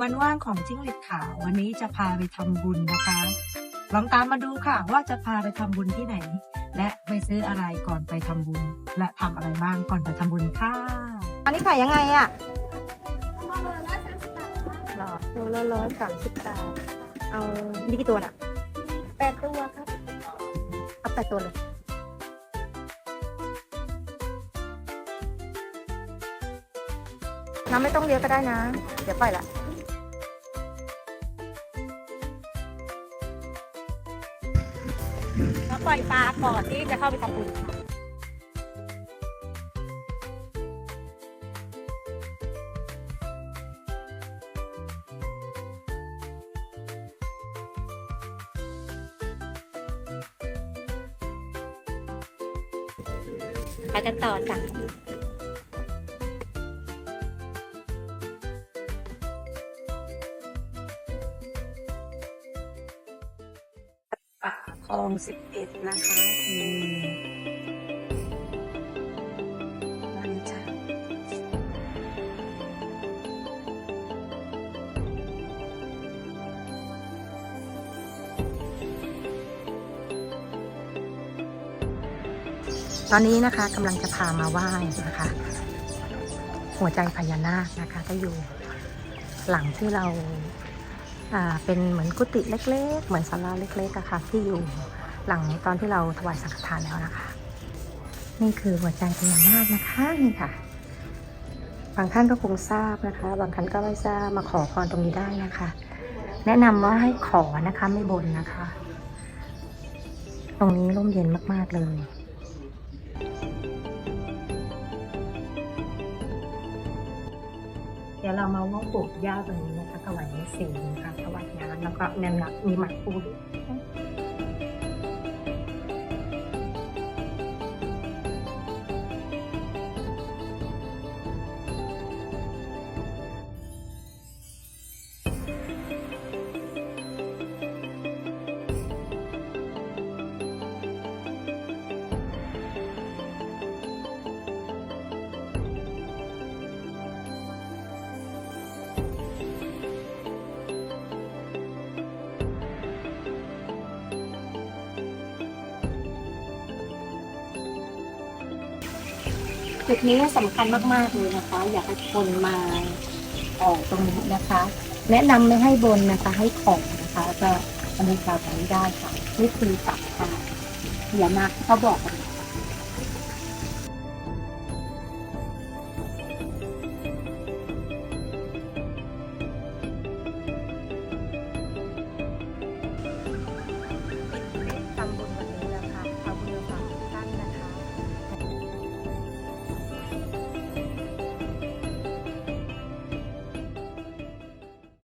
วันว่างของจิ้งหรีดขาววันนี้จะพาไปทำบุญนะคะ ลองตามมาดูค่ะ ว่าจะพาไปทำบุญที่ไหน และไปซื้ออะไรก่อนไปทำบุญ และทำอะไรบ้างก่อนไปทำบุญค่ะ อันนี้ขายยังไงอะหรอโลละร้อยสามสิบบาทเอานี่กี่ตัวน่ะแปดตัวครับเอาแปดตัวเลยน้ำไม่ต้องเยอะก็ได้นะ เดี๋ยวปล่อยละ แล้วปล่อยปลาก่อนที่จะเข้าไปทำบุญค่ะไปกันต่อจ้ะ คลองสิบเอ็ดนะคะอืมนั่นจ้ะตอนนี้นะคะกำลังจะพามาไหว้นะคะ หัวใจพญานาคนะคะก็อยู่หลังที่เรา อ่าเป็นเหมือนกุฏิเล็ก ๆ เหมือนศาลาเล็กๆอะค่ะ ที่อยู่หลังตอนที่เราถวายสังฆทานแล้วนะคะ นี่คือหัวใจพญานาคนะคะนี่ค่ะ บางท่านก็คงทราบนะคะ บางท่านก็ไม่ทราบมาขอพรตรงนี้ได้นะคะ แนะนำว่าให้ขอนะคะไม่บนนะคะ ตรงนี้ร่มเย็นมากๆเลยเดี๋ยวเรามาว่าปลูกหญ้าตรงนี้นะคะถวายสีนะคะ แล้วก็แนมนักมีหมักพูด จุดนี้สำคัญมาก ๆ เลยนะคะ อยากให้คนมาออกตรงนี้นะคะ แนะนำไม่ให้บนนะคะ ให้ของนะคะจะอเมริกาแบบนี้ได้ค่ะนี่คือตักค่ะอย่านาเขาบอกกัน